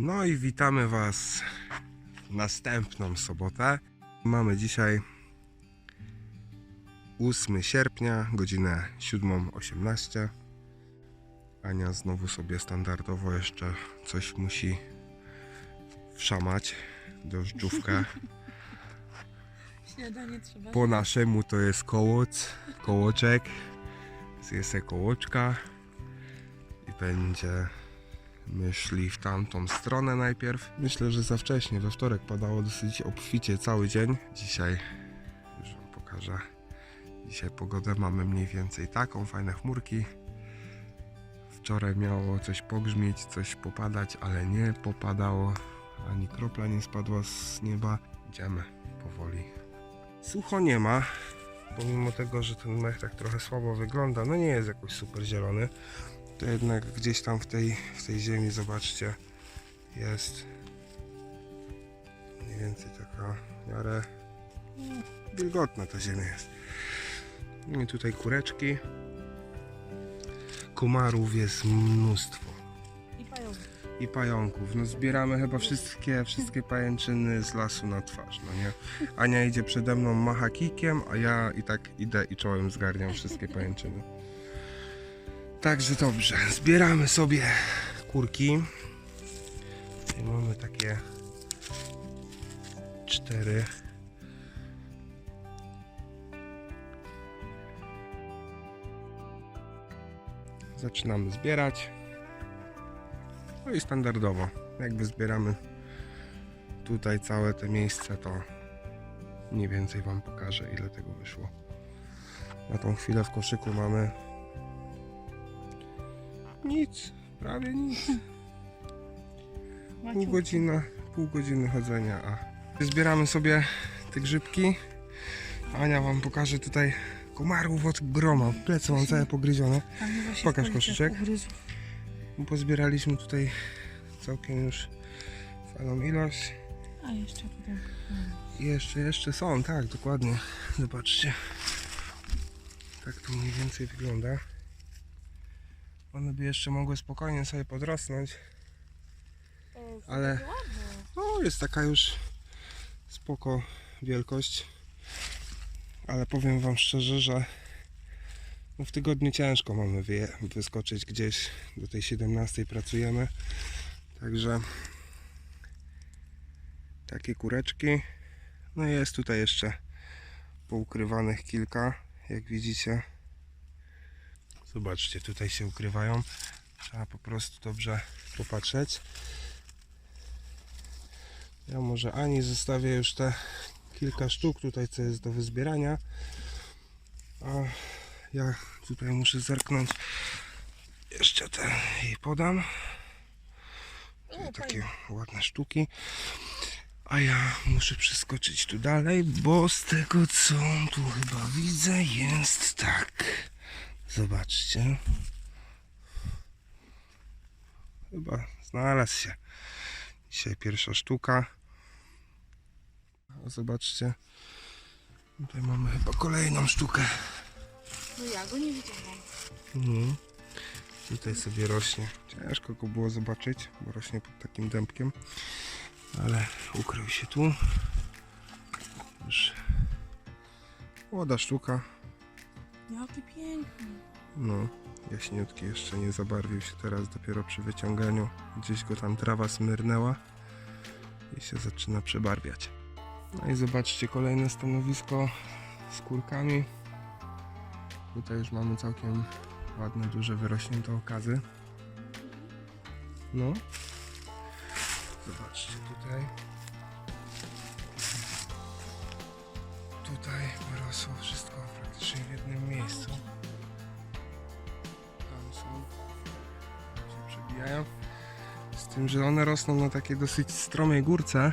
No i witamy Was w następną sobotę. Mamy dzisiaj 8 sierpnia, godzinę 7.18. Ania znowu sobie standardowo jeszcze coś musi wszamać, drożdżówkę. Śniadanie trzeba. Po naszemu to jest kołoc, kołoczek. Zje se kołoczka i będzie myśli w tamtą stronę najpierw. Myślę, że za wcześnie, we wtorek padało dosyć obficie cały dzień. Dzisiaj już wam pokażę. Dzisiaj pogodę mamy mniej więcej taką, fajne chmurki. Wczoraj miało coś pogrzmieć, coś popadać, ale nie popadało. Ani kropla nie spadła z nieba. Idziemy powoli. Sucho nie ma, pomimo tego, że ten mech tak trochę słabo wygląda, no nie jest jakoś super zielony, to jednak gdzieś tam w tej, w tej ziemi, zobaczcie, jest mniej więcej taka w miarę wilgotna ta ziemia jest. No I tutaj kureczki, komarów jest mnóstwo I pająk. i pająków. No zbieramy chyba wszystkie, wszystkie pajęczyny z lasu na twarz, no nie? Ania idzie przede mną, macha kikiem, a ja i tak idę i czołem zgarniam wszystkie pajęczyny. Także dobrze, zbieramy sobie kurki. Tutaj mamy takie cztery. Zaczynamy zbierać. No i standardowo, jakby zbieramy tutaj całe te miejsce, to mniej więcej Wam pokażę, ile tego wyszło. Na tą chwilę w koszyku mamy nic, prawie nic. Pół godziny, pół godziny chodzenia, a zbieramy sobie te grzybki. Ania Wam pokaże tutaj komarów od groma. Plecy mam całe pogryzione. Pokaż koszyczek. Pozbieraliśmy tutaj całkiem już fajną ilość. A jeszcze tutaj. Jeszcze, jeszcze są, tak, dokładnie. Zobaczcie. Tak to mniej więcej wygląda. One by jeszcze mogły spokojnie sobie podrosnąć. Ale- No, jest taka już spoko wielkość. Ale powiem Wam szczerze, że no w tygodniu ciężko mamy wyskoczyć gdzieś. Do tej 17 pracujemy. Także takie kureczki. No i jest tutaj jeszcze poukrywanych kilka, jak widzicie. Zobaczcie, tutaj się ukrywają. Trzeba po prostu dobrze popatrzeć. Ja może Ani zostawię już te kilka sztuk tutaj, co jest do wyzbierania. A ja tutaj muszę zerknąć. Jeszcze te jej podam. Tutaj O, takie ładne sztuki. A ja muszę przeskoczyć tu dalej, bo z tego co tu chyba widzę jest tak. Zobaczcie. Chyba znalazł się. Dzisiaj pierwsza sztuka. Zobaczcie. Tutaj mamy chyba kolejną sztukę. No ja go nie widziałam. Mhm. Tutaj sobie rośnie. Ciężko go było zobaczyć, bo rośnie pod takim dębkiem. Ale ukrył się tu. Już młoda sztuka. Jaki piękny. No, jaśniutki jeszcze nie zabarwił się teraz dopiero przy wyciąganiu. Gdzieś go tam trawa smyrnęła i się zaczyna przebarwiać. No i zobaczcie kolejne stanowisko z kurkami. Tutaj już mamy całkiem ładne, duże, wyrośnięte okazy. No. Zobaczcie tutaj. Tutaj wyrosło wszystko praktycznie w jednym miejscu. Tam są. Się przebijają. Z tym, że one rosną na takiej dosyć stromej górce.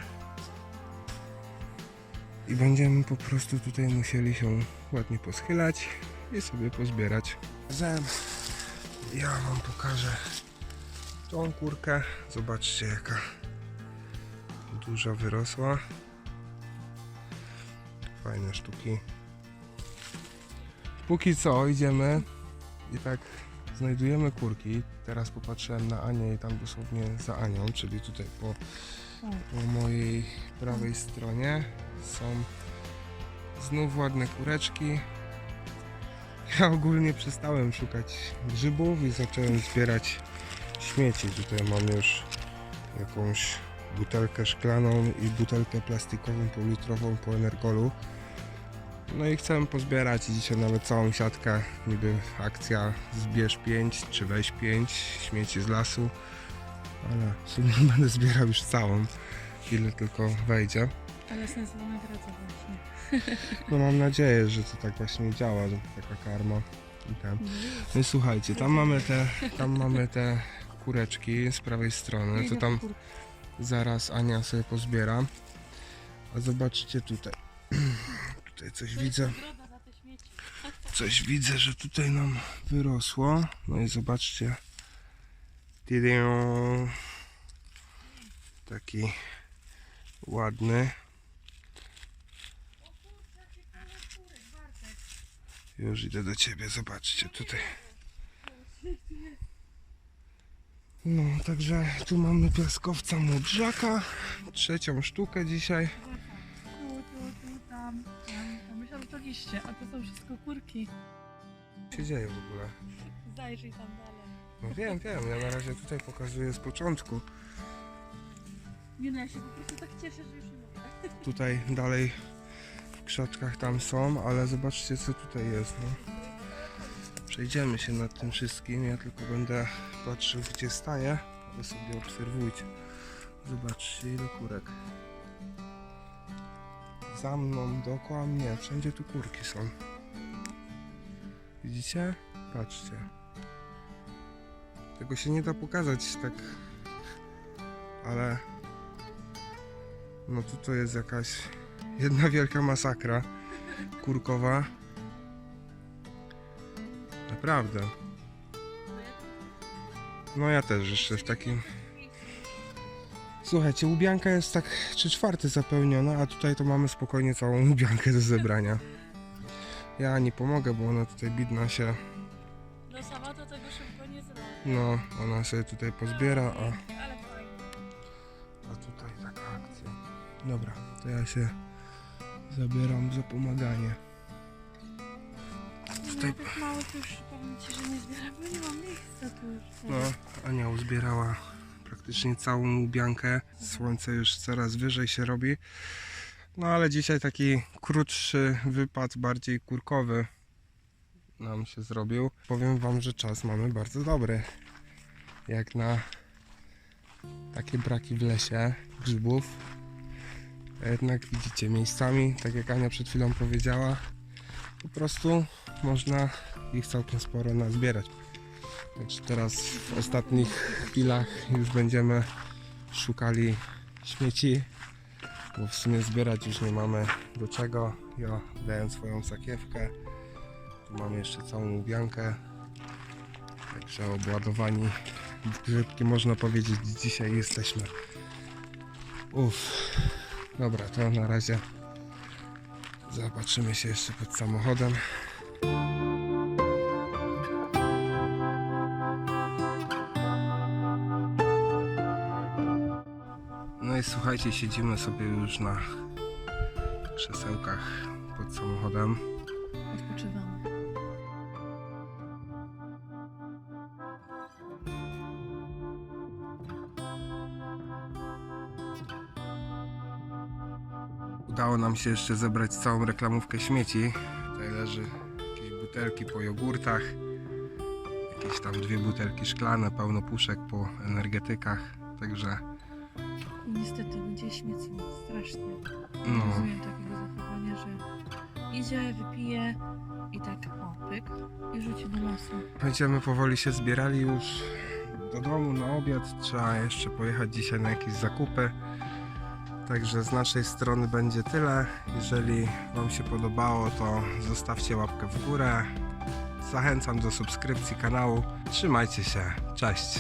I będziemy po prostu tutaj musieli się ładnie poschylać i sobie pozbierać. Zem. Ja wam pokażę tą kurkę. Zobaczcie jaka duża wyrosła. Fajne sztuki. Póki co idziemy i tak Znajdujemy kurki. Teraz popatrzyłem na Anię i tam dosłownie za Anią, czyli tutaj po, po mojej prawej stronie są znów ładne kureczki. Ja ogólnie przestałem szukać grzybów i zacząłem zbierać śmieci. Tutaj mam już jakąś butelkę szklaną i butelkę plastikową półlitrową po energolu. No i chcę pozbierać dzisiaj nawet całą siatkę, niby akcja zbierz 5 czy weź 5 śmieci z lasu, ale w sumie będę zbierał już całą, ile tylko wejdzie. Ale sens nagradza właśnie. No mam nadzieję, że to tak właśnie działa, że taka karma. I ten. No i słuchajcie, tam mamy te, tam mamy te kureczki z prawej strony, to tam zaraz Ania sobie pozbiera. A zobaczcie tutaj. Tutaj coś widzę. Coś widzę, że tutaj nam wyrosło. No i zobaczcie. Taki ładny. Już idę do ciebie, zobaczcie tutaj. No, także tu mamy piaskowca młodrzaka. Trzecią sztukę dzisiaj. Liście, a to są wszystko kurki. Co się dzieje w ogóle? Zajrzyj tam dalej. No wiem, wiem, ja na razie tutaj pokazuję z początku. Nie no, ja się po prostu tak cieszę, że już nie mogę. Tutaj dalej w krzaczkach tam są, ale zobaczcie co tutaj jest. No. Przejdziemy się nad tym wszystkim, ja tylko będę patrzył gdzie staję, wy sobie obserwujcie. Zobaczcie ile kurek. Za mną, dookoła mnie, wszędzie tu kurki są. Widzicie? Patrzcie. Tego się nie da pokazać tak, ale no tu to jest jakaś jedna wielka masakra kurkowa. Naprawdę. No ja też jeszcze w takim... Słuchajcie, łubianka jest tak 3 czwarte zapełniona, a tutaj to mamy spokojnie całą łubiankę do zebrania. Ja nie pomogę, bo ona tutaj bidna się, No sama to tego szybko nie zrobi. no ona sobie tutaj pozbiera, a... A tutaj taka akcja. Dobra, to ja się zabieram za pomaganie. Tutaj- Ja tak mało to już powiem ci, że nie zbieram, bo nie mam miejsca tu już. No, Ania uzbierała praktycznie całą łubiankę. Słońce już coraz wyżej się robi. No ale dzisiaj taki krótszy wypad, bardziej kurkowy nam się zrobił. Powiem wam, że czas mamy bardzo dobry. Jak na takie braki w lesie grzybów. Jednak widzicie miejscami, tak jak Ania przed chwilą powiedziała, po prostu można ich całkiem sporo nazbierać. Także teraz w ostatnich chwilach już będziemy szukali śmieci, bo w sumie zbierać już nie mamy do czego. Ja dałem swoją sakiewkę. Tu mamy jeszcze całą łubiankę. Także obładowani grzybki można powiedzieć dzisiaj jesteśmy. Uff. Dobra, to na razie zobaczymy się jeszcze pod samochodem. No i słuchajcie, siedzimy sobie już na krzesełkach pod samochodem. Odpoczywamy. Udało nam się jeszcze zebrać całą reklamówkę śmieci. Tutaj leży jakieś butelki po jogurtach, jakieś tam dwie butelki szklane, pełno puszek po energetykach. Także Niestety ludzie śmiecą strasznie. no, Nie rozumiem takiego zachowania, że idzie, wypije i tak o, pyk i rzuci do lasu. będziemy powoli się zbierali już do domu na obiad. Trzeba jeszcze pojechać dzisiaj na jakieś zakupy. Także z naszej strony będzie tyle. Jeżeli Wam się podobało, to zostawcie łapkę w górę. Zachęcam do subskrypcji kanału. Trzymajcie się. Cześć.